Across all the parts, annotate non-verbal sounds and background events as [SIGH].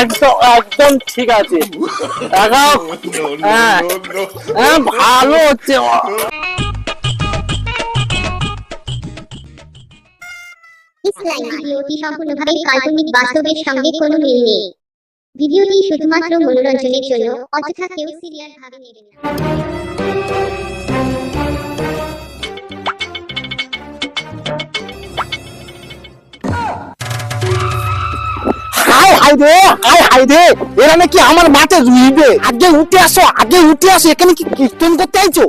একদম একদম ঠিক আছে। হ্যাঁ। হ্যাঁ ভালো হচ্ছে। ভিডিওটি কোনো নেই। ভিডিওটি শুধুমাত্র মনোরঞ্জনের জন্য, অযথা কেউ সিরিয়াল ভাবে না। হাই রে হাই হাই রে এরা নাকি আমার মাঠে রুইবে। আগে উঠে আসো আগে উঠে আসো এখানে কি কীর্তন করতে আইছো?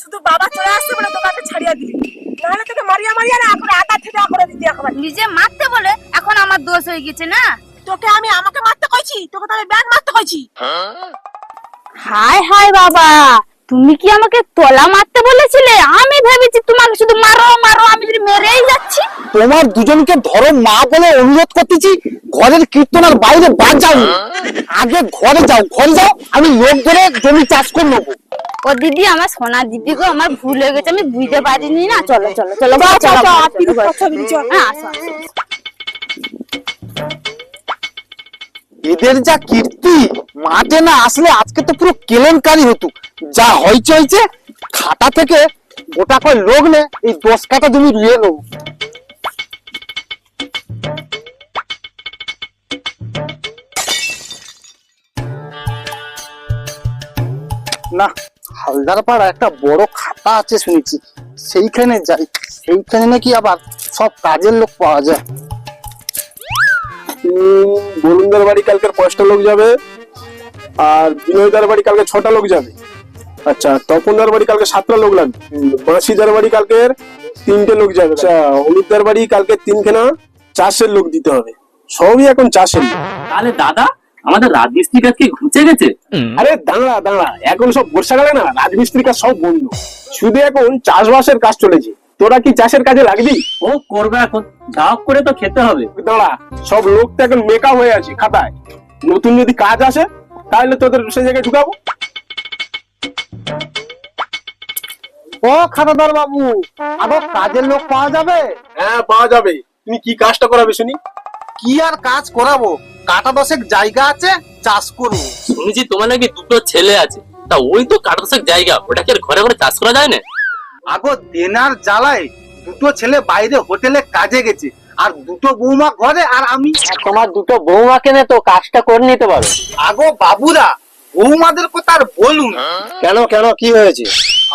শুধু বাবা চলে আসতে বলে তোকে ছাড়িয়ে দিলি। নাহলে তোকে মারিয়া মারিয়া না এখন আটা থেকে করে দিতে এখন নিজে মারতে বলে এখন আমার দোষ হয়ে গেছে না? তোকে আমি আমাকে মারতে কইছি? তোকে তো আমি ব্যাগ মারতে কইছি? হাই হাই বাবা! তুমি কি আমাকে তলা মারতে বলেছিলে? আমি ভেবেছি তোমাকে শুধু মারো মারো আমি যদি মেরেই যাচ্ছি। তোমার দুজনকে ধরো মা বলে অনুরোধ করতেছি ঘরের কীর্তন আর বাইরে বাজাও। আগে ঘরে যাও ঘরে যাও আমি লোক ধরে জমি চাষ করে নেব। ও দিদি আমার সোনা দিদি গো আমার ভুল হয়ে গেছে আমি বুঝতে পারিনি না। চলো চলো চলো চলো, চলো। হ্যাঁ, আসো। এদের যা কীর্তি মাঠে না আসলে আজকে তো পুরো কেলেঙ্কারি হতো। যা হয়েছে হয়েছে খাতা থেকে গোটা কয় লোক নে, এই দশ কাটা জমি রুয়ে নেব। না হালদার পাড়া একটা বড় খাতা আছে শুনেছি। সেইখানে যাই, সেইখানে নাকি আবার সব কাজের লোক পাওয়া যায়। গোলন্দার বাড়ি কালকে পাঁচটা লোক যাবে। আর বিনয়দার বাড়ি কালকে ছটা লোক যাবে। আচ্ছা তপনদার বাড়ি কালকে সাতটা লোক লাগবে। বাঁশিদার বাড়ি কালকে তিনটে লোক যাবে। আচ্ছা অমিতদার বাড়ি কালকে তিনখানা চাষের লোক দিতে হবে। সবই এখন চাষের লোক। তাহলে দাদা আমাদের রাজমিস্ত্রি কাজ কি ঘুচে গেছে? আরে দাঁড়া দাঁড়া এখন সব বর্ষাকালে না রাজমিস্ত্রির কাজ সব বন্ধ। শুধু এখন চাষবাসের কাজ চলেছে। তোরা কি চাষের কাজে লাগবি? ও করবে এখন। যা করে তো খেতে হবে। দাঁড়া সব লোক তো এখন মেকা হয়ে আছে খাতায়। নতুন যদি কাজ আসে তাহলে তোদের সে জায়গায় ঢুকাবো। ও খাতাদার বাবু আবার কাজের লোক পাওয়া যাবে? হ্যাঁ পাওয়া যাবে। তুমি কি কাজটা করাবে শুনি? কি আর কাজ করাবো? কাটা দশেক জায়গা আছে চাষ করব। শুনেছি তোমার নাকি দুটো ছেলে আছে। তা ওই তো কাটা কাটাশেক জায়গা ওটাকে আর ঘরে ঘরে চাষ করা যায় না? আগো দেনার জ্বালায় দুটো ছেলে বাইরে হোটেলে কাজে গেছে। আর দুটো বৌমা ঘরে আর আমি। তোমার দুটো বৌমা কেনে তো কাজটা করে নিতে পারো। আগো বাবুরা বৌমাদের কথা আর বলুন কেন কেন কি হয়েছে?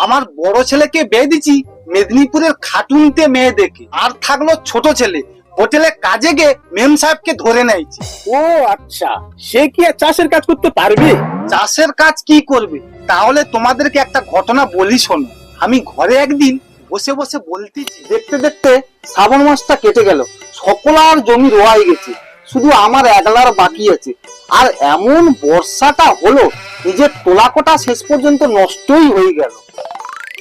আমার বড় ছেলেকে বিয়ে দিছি মেদিনীপুরের খাটুনতে মেয়ে দেখে। আর থাকল ছোট ছেলে হোটেলে কাজে গিয়ে মেম সাহেবকে ধরে নেয়ছি। ও আচ্ছা। সে কি আর চাষের কাজ করতে পারবে? চাষের কাজ কি করবে? তাহলে তোমাদেরকে একটা ঘটনা বলি শোনো। আমি ঘরে একদিন বসে বসে বলতেছি দেখতে দেখতে শ্রাবণ মাসটা কেটে গেল। সকলার জমি রোয়াই গেছে শুধু আমার একলার বাকি আছে। আর এমন বর্ষাটা হলো নিজের তোলাকোটা শেষ পর্যন্ত নষ্টই হয়ে গেল।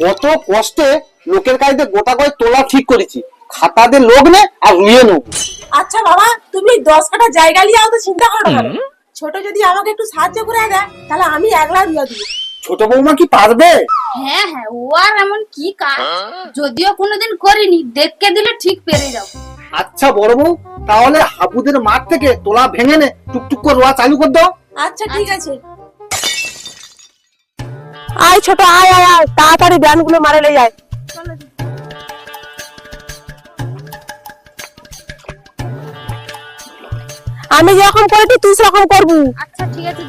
কত কষ্টে লোকের কাছে গোটা করে তোলা ঠিক করেছি। খাতাতে লোক নে আর রুয়ে নেব। আচ্ছা বাবা তুমি দশ কাটা জায়গা নিয়ে তো চিন্তা করো না ছোট যদি আমাকে একটু সাহায্য করে দেয় তাহলে আমি একলা দিয়ে দিব ছোট বৌমা কি পারবে? হ্যাঁ হ্যাঁ ও আর এমন কি কাজ? যদিও কোনোদিন করিনি দেখকে দিলে ঠিক পেরে যাও। আচ্ছা বড় বউ তাহলে হাবুদের মাঠ থেকে তোলা ভেঙে নে টুকটুক করে রোয়া চালু করে দাও। আচ্ছা ঠিক আছে। আয় ছোট আয় আয় আয় তাড়াতাড়ি ব্যানগুলো মারে লে যায় আমি যেরকম করেছি তুই সেরকম করবি। আচ্ছা ঠিক আছে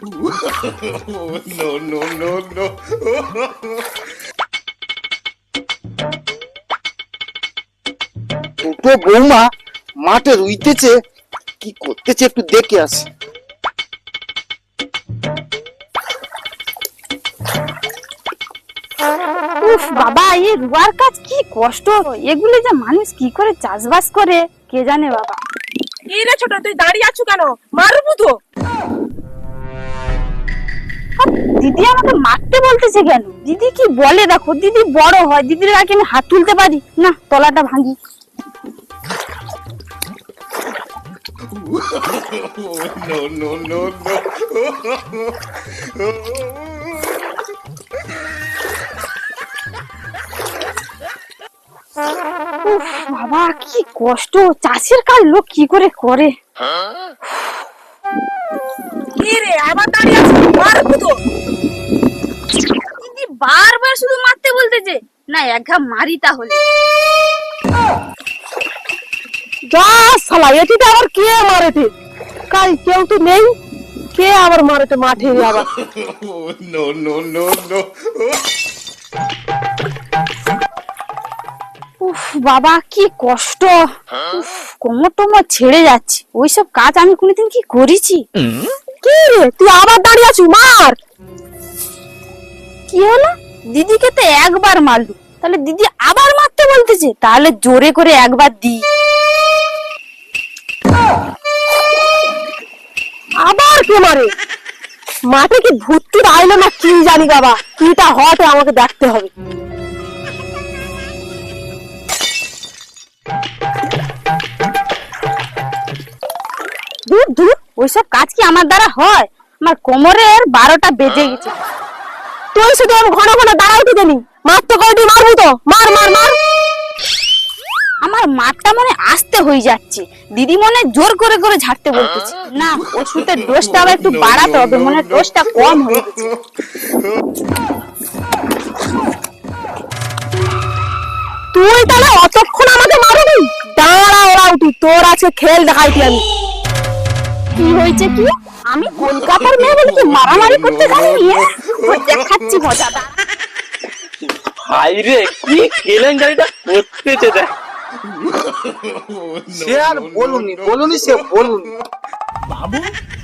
[LAUGHS] দিদি দুটো বৌমা মাঠে রুইতেছে কি করতেছে একটু দেখে আসি। উফ বাবা এই রুয়ার কাজ কি কষ্ট। এগুলো যে মানুষ কি করে চাষবাস করে কে জানে বাবা। কি রে ছোট তুই দাঁড়িয়ে আছো কেন? মারবো তো। দিদি আমাকে মারতে বলতেছে কেন? দিদি কি বলে? দেখো, দিদি বড় হয়, দিদির আগে আমি হাত তুলতে পারি? না, তলাটা ভাঙি। বাবা, কি কষ্ট। চাষের কাজ লোক কি করে করে? হ্যাঁ? কি রে? আবার দাঁড়িয়ে আছিস মারবো তো দিদি বারবার শুধু মারতে বলতেছে। না এক ঘা মারি তাহলে। যা শালা এটিতে আবার কে মারেছে কাল কেউ তো নেই। কে আবার মারেছে মাঠে আবার. উফ বাবা কি কষ্ট। উফ কোমর টোমর ছেড়ে যাচ্ছে। ওইসব কাজ আমি কোনোদিন কি করেছি? কি রে? তুই আবার দাঁড়িয়ে আছিস? মার! কি হলো? দিদিকে তো একবার মারলু তাহলে দিদি আবার মারতে বলতেছে। তাহলে জোরে করে একবার দি। আবার কে মারে? মাঠে কি ভূতটি আইলো না কি জানি বাবা। কিটা হতে আমাকে দেখতে হবে। ওইসব কাজ কি আমার দ্বারা হয়? আমার কোমরের বারোটা বেজে গেছে। তুই শুধু ঘন ঘন দাঁড়াইতে জানি মার তো কয়টি মারবো তো? মার মার মার। আমার মাঠটা মনে আসতে হয়ে যাচ্ছে। দিদি মনে জোর করে করে ঝাড়তে বলতেছে। না, ওষুধের ডোজটা আবার একটু বাড়াতে হবে, মনে ডোজটা কম হয়ে তুই তাহলে অতক্ষণ আমাকে মারবি? দাঁড়া ওরা উঠি, তোর আছে খেল দেখাইতি আমি। কি হয়েছে কি? আমি কলকাতার মেয়ে বলে কি মারামারি করতে জানি ওই দেখাচ্ছি মজাটা ভাই রে কি কেলেঙ্কারিটা করতেছে দেখ। সে আর বলুনি বলুনি সে বলুনি। বাবু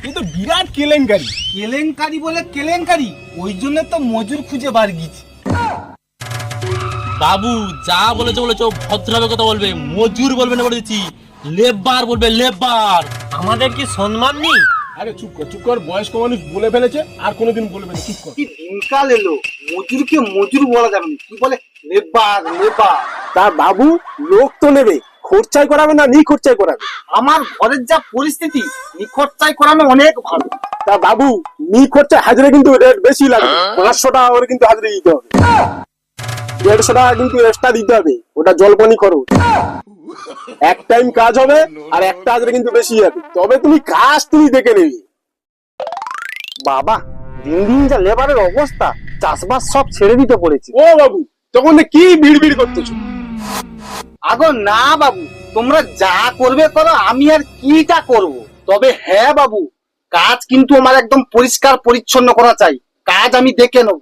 এ তো বিরাট কেলেঙ্কারি। কেলেঙ্কারি বলে কেলেঙ্কারি? ওই জন্য তো মজুর খুঁজে বার গিয়েছি বাবু যা বলেছ বলেছ ভদ্রভাবে কথা বলবে। মজুর বলবে না বলে দিচ্ছি লেবার বলবে লেবার। আমাদের কি সম্মান নেই? আরে চুপ কর চুপ কর বয়স্ক মানুষ বলে ফেলেছে আর কোনোদিন বলবে না চুপ কর। কি দিনকাল এলো? মজুরকে মজুর বলা যাবে না। কি বলে? Labour labour. তা বাবু লোক তো নেবে। খরচাই করাবে না নি খরচাই করাবে। আমার ঘরের যা পরিস্থিতি নিখরচাই করানো অনেক ভালো। তা বাবু নি খরচা হাজিরা কিন্তু রেট বেশি লাগবে। পাঁচশো টাকা করে কিন্তু হাজিরা দিতে হবে। দেড়শো টাকা কিন্তু এক্সট্রা দিতে হবে। ওটা জলপানি খরচ। এক টাইম কাজ হবে আর একটা কিন্তু বেশি তবে তুমি কাজ তুমি দেখে নেবে। বাবা দিন দিন যা লেবারের অবস্থা চাষবাস সব ছেড়ে দিতে পড়েছে। ও বাবু তখন কি ভিড় ভিড় করতেছো? আগো না বাবু তোমরা যা করবে করো আমি আর কিটা করব? তবে হ্যাঁ বাবু কাজ কিন্তু আমার একদম পরিষ্কার পরিচ্ছন্ন করা চাই। কাজ আমি দেখে নেব।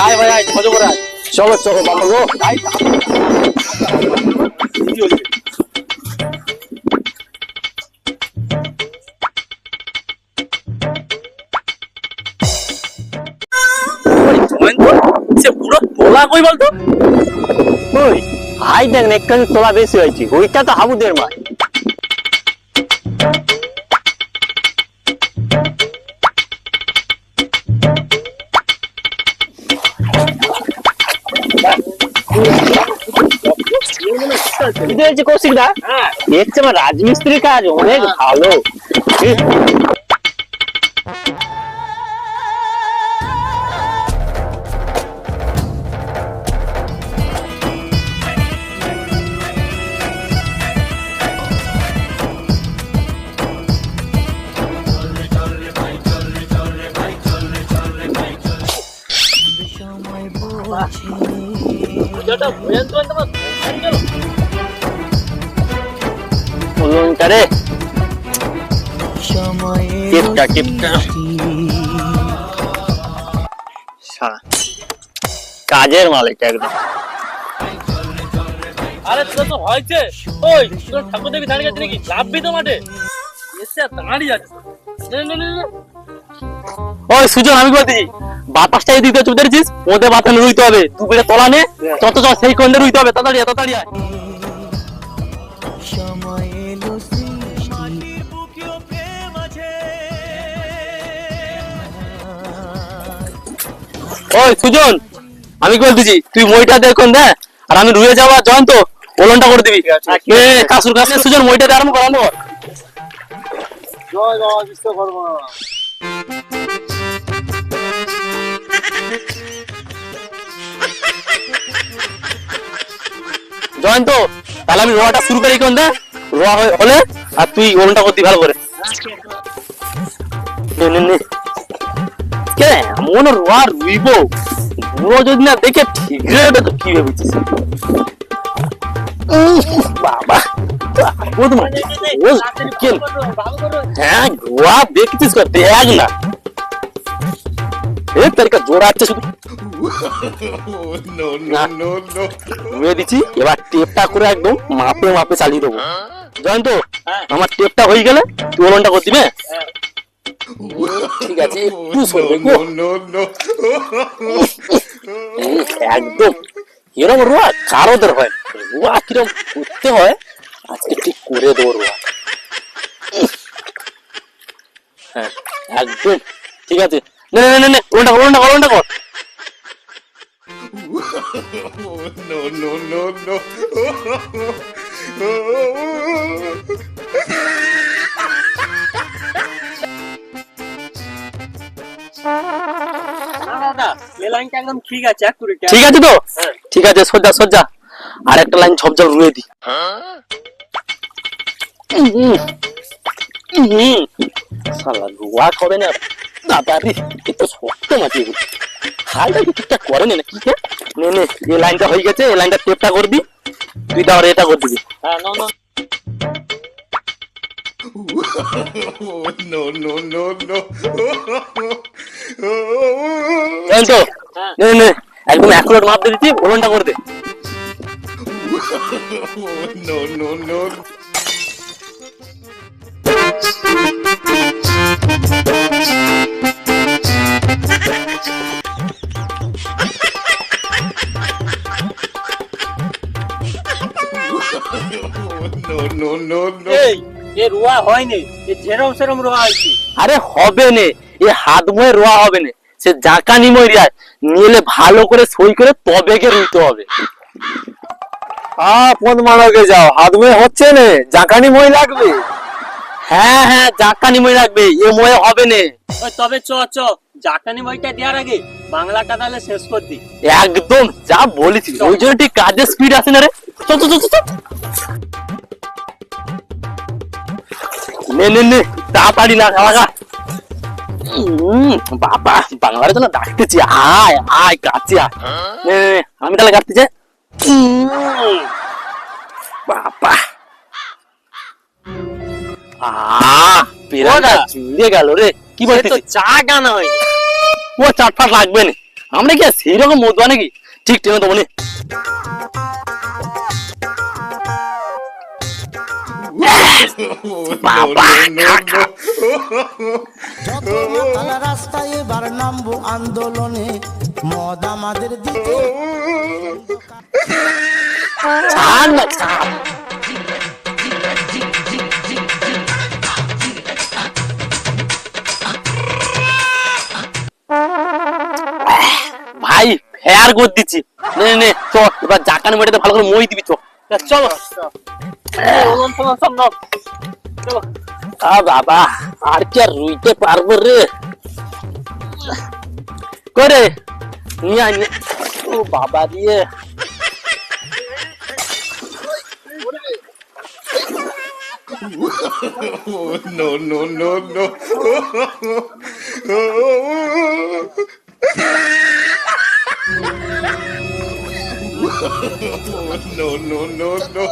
আয় ভাই, আয়, মজা করে আয়। চলো চলো, বাবা গো। সে পুরো তোলা কই দেখ তোলা বেশি হয়েছে। ওইটা তো হাবুদের মাছ। বুঝতে পেরেছি কৌশিক দা দেখছে আমার রাজমিস্ত্রির কাজ অনেক ভালো মজাটা ভয়ঙ্কর কাজের মালিক একদম। আরে তোর তো হয়েছে। ওই তোর ঠাকুর দেবী দাঁড়িয়ে আছে নাকি? লাভবি তো মাঠে। এসে আর দাঁড়িয়ে আছে। নে, নে, নে, নে। ওই সুজন আমি বলতেছি বাতাসটা এদিকে চুপ ধরেছিস ওদের বাতানে রুইতে হবে। দু বেড়ে তলা নে তত চল সেই কন্ডে রুইতে হবে তাড়াতাড়ি তাড়াতাড়ি আয়। ওই সুজন আমি কি বলতেছি? তুই মইটা দে কোন দে আর আমি রুয়ে যাওয়া জয়ন্ত ওলনটা করে দিবি। কাসুর কাছে সুজন মইটা দিয়ে আরম্ভ করানো জয় বিশ্বকর্মা। জয়ন্ত তাহলে আমি রোয়াটা শুরু করি কোন দে। রোয়া হলে আর তুই ওলনটা করতি ভালো করে। নে, নে, নে। কে? এমন রোয়া রুইব। বুড়ো যদি না দেখে ঠিক রেবে তো কি ভেবেছিস? বাবা। ও, কেন? হ্যাঁ রোয়া দেখছিস দেখ না। এ তারিখা জোড়া আছে শুধু। ধুয়ে দিচ্ছি এবার টেপটা করে একদম মাপে মাপে চালিয়ে দেবো। জয়ন্ত আমার টেপটা হয়ে গেলে তুই ওলনটা করে দিবে ঠিক আছে একটু. একদম। এরকম রোয়া? কারোদের হয়। রোয়া কিরম করতে হয় আজকে ঠিক করে দেবো রোয়া। হ্যাঁ একদম। ঠিক আছে। নে নে নে নে ওলনটা কর ওলনটা কর ওলনটা কর। ঠিক আছে। ঠিক আছে তো? ঠিক আছে সজ্জা সজ্জা আর একটা লাইন ঝপঝপ রুয়ে দি। শালা রুয়া করে না। এ তো শক্ত মাটি এগুলো হালটা কি ঠিকঠাক করে না কে? নে নে এই লাইনটা হয়ে গেছে এই লাইনটা টেপটা করবি। তুই তাহলে এটা করে দিবি হ্যাঁ, না, না। Oh, no, no, no, no. এই তো নে নে একদম অ্যাকুরেট মাপ দিয়ে দিচ্ছি ওলনটা করে দে। No, no, no, no. Oh, এ রোয়া হয়নি এ যেরম সেরম রোয়া হয়েছে। আরে হবে নে এ হাত মুয়ে রোয়া হবে না। সে জাকানি মরিয়া নিলে ভালো করে সই করে তবে গে রুইতে হবে। আ পদ মারাকে যাও হাত মুয়ে হচ্ছে না জাকানি মই লাগবে। হ্যাঁ হ্যাঁ জাকানি মই লাগবে এ ময়ে হবে না। ওই তবে চ চ জাকানি মইটা দেওয়ার আগে বাংলাটা তাহলে শেষ কর দি। একদম যা বলেছিস ওই জন্য ঠিক কাজের স্পিড আছে না রে। চল চল, চল। নে নে নে তাড়াতাড়ি না বাবা বাংলার জন্য ডাকতেছি আয় আয় কাছে আয়। নে, আমি তাহলে কাটতে চাই। বাবা। পেরাটা গেল রে কি সে চা ও চাট ফাট লাগবে না। আমরা কি আর সেই রকম মধুয়া নাকি? ঠিক টেনে দেবো নে রাস্তায় এবার নামবো আন্দোলনে মদ আমাদের ছাড় ভাই ফেয়ার করে দিচ্ছি। নে, নে চ এবার জাকানি মেটাতে ভালো করে মই দিবি চ চলো। চলো আ বাবা আর কি আর রুইতে পারব রে করে নিয়ে আয়, ও বাবা দিয়ে no, no, no, no. [LAUGHS] no, no, no, no.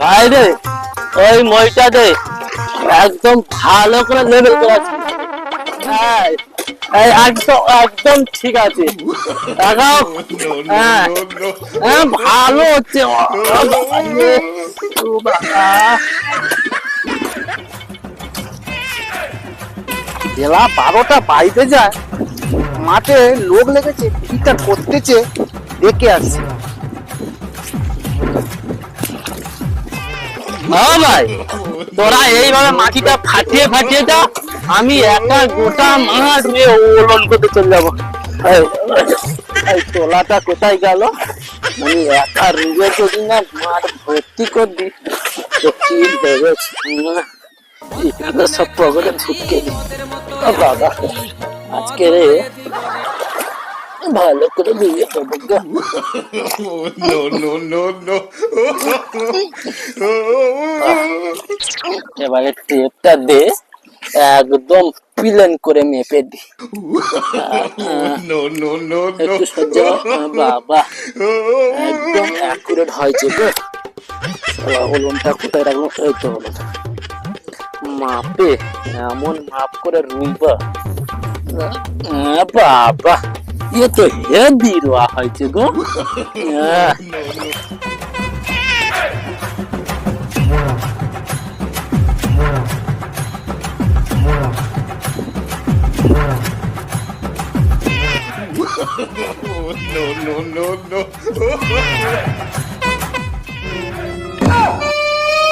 ভাই রে ওই মইটা দে একদম ভালো করে লেভেল করা হ্যাঁ, এই একদম একদম ঠিক আছে। দেখাও। হ্যাঁ. হ্যাঁ ভালো হচ্ছে। বেলা বারোটা বাইতে যায়। মাঠে লোক লেগেছে, ঠিকঠাক করতেছে দেখে আসছে। হ্যাঁ ভাই, তোরা এইভাবে মাটিটা ফাটিয়ে ফাটিয়ে যা, আমি একা গোটা মাঠ নিয়ে ওলন করতে চলে যাব। তোলাটা কোথায় গেল? আমি একা রুগে যদি না মাঠ ভর্তি করে দিই হয়ে এখানে সব পকেটে ঢুকে দি ও বাবা। আজকে রে ভালো করে দিয়ে দেবো. এবারে টেপটা দে একদম প্লেন করে মেপে দি। একটু সহ্য বাবা। একদম অ্যাকুরেট হয়েছে গো। শালা ওলনটা কোথায় রাখব? এই তো মাপে এমন মাপ করে রুইবা।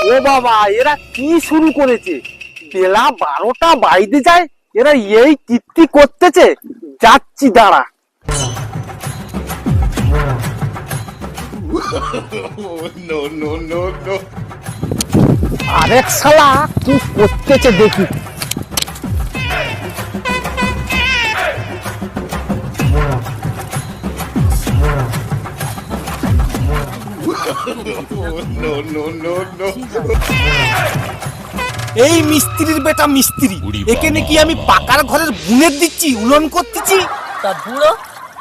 ও বাবা এরা কি শুরু করেছে? বেলা বারোটা বাইতে যায় এরা এই কীর্তি করতেছে যাচ্ছি দাঁড়া. আরেক শালা কি করতেছে দেখি [LAUGHS] No, no, no, no. এই মিস্ত্রির বেটা মিস্ত্রি। একে নাকি আমি পাকার ঘরের বুনের দিচ্ছি উলন করতেছি? তা বুড়ো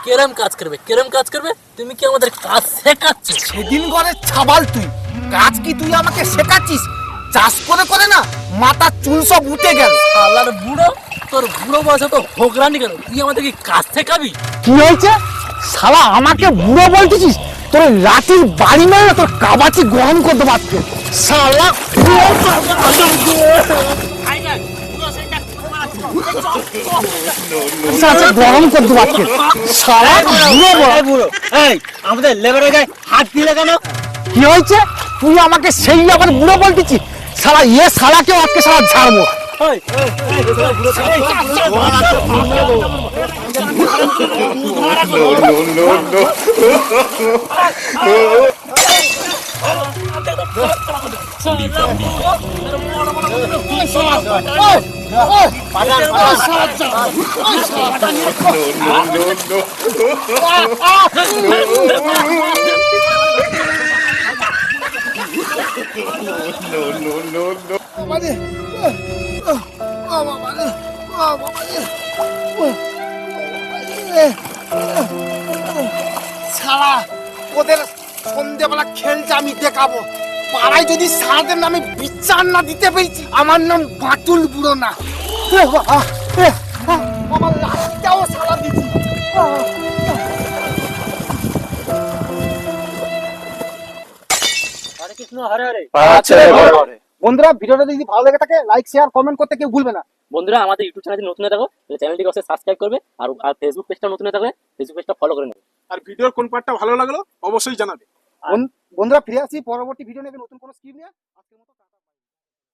কেরম কাজ করবে কেরম কাজ করবে? তুমি কি আমাদের কাজ শেখাচ্ছ? সেদিন ঘরে ছাবাল তুই। কাজ কি তুই আমাকে শেখাচ্ছিস? চাষ করে করে না মাথার চুল সব উঠে গেল। শালার বুড়ো তোর বুড়ো বয়সে তো ভোগরানি কেন? তুই আমাদের কি কাজ শেখাবি? কি হয়েছে? শালা আমাকে বুড়ো বলতেছিস? তোর লাঠির বাড়ি মেরে তোর কাবাচি গ্রহণ করতে পারছে। শালা গ্রহণ করতে পারছে শালা বুড়ো বল। বুড়ো এই আমাদের লেবারের গায়ে হাত দিলে কেন কি হয়েছে তুই আমাকে সেই আবার বুড়ো বলতেছিস শালা ইয়ে শালাকেও আজকে শালা ছাড়বো no. শালা ওদের সন্ধ্যেবেলা খেলছে আমি দেখাবো। পাড়ায় যদি সারাদের নামে বিচার না দিতে পেরেছি আমার নাম বাটুল বুড়ো না। আমার লাশটাও সারা দিচ্ছি বন্ধুরা ভিডিওটা যদি ভালো লেগে থাকে লাইক শেয়ার কমেন্ট করতে কেউ ভুলবে না। বন্ধুরা আমাদের ইউটিউব চ্যানেলটি নতুন থাকো চ্যানেলটিকে অবশ্যই সাবস্ক্রাইব করবে আর আর ফেসবুক পেজটা নতুন থাকলে ফেসবুক পেজটা ফলো করে নেবে। আর ভিডিওর কোন পার্টটা ভালো লাগল অবশ্যই জানাবে। বন্ধুরা ফিরে আসি পরবর্তী ভিডিও নেবে নতুন কোনো স্কিম নিয়ে আজকের মতো।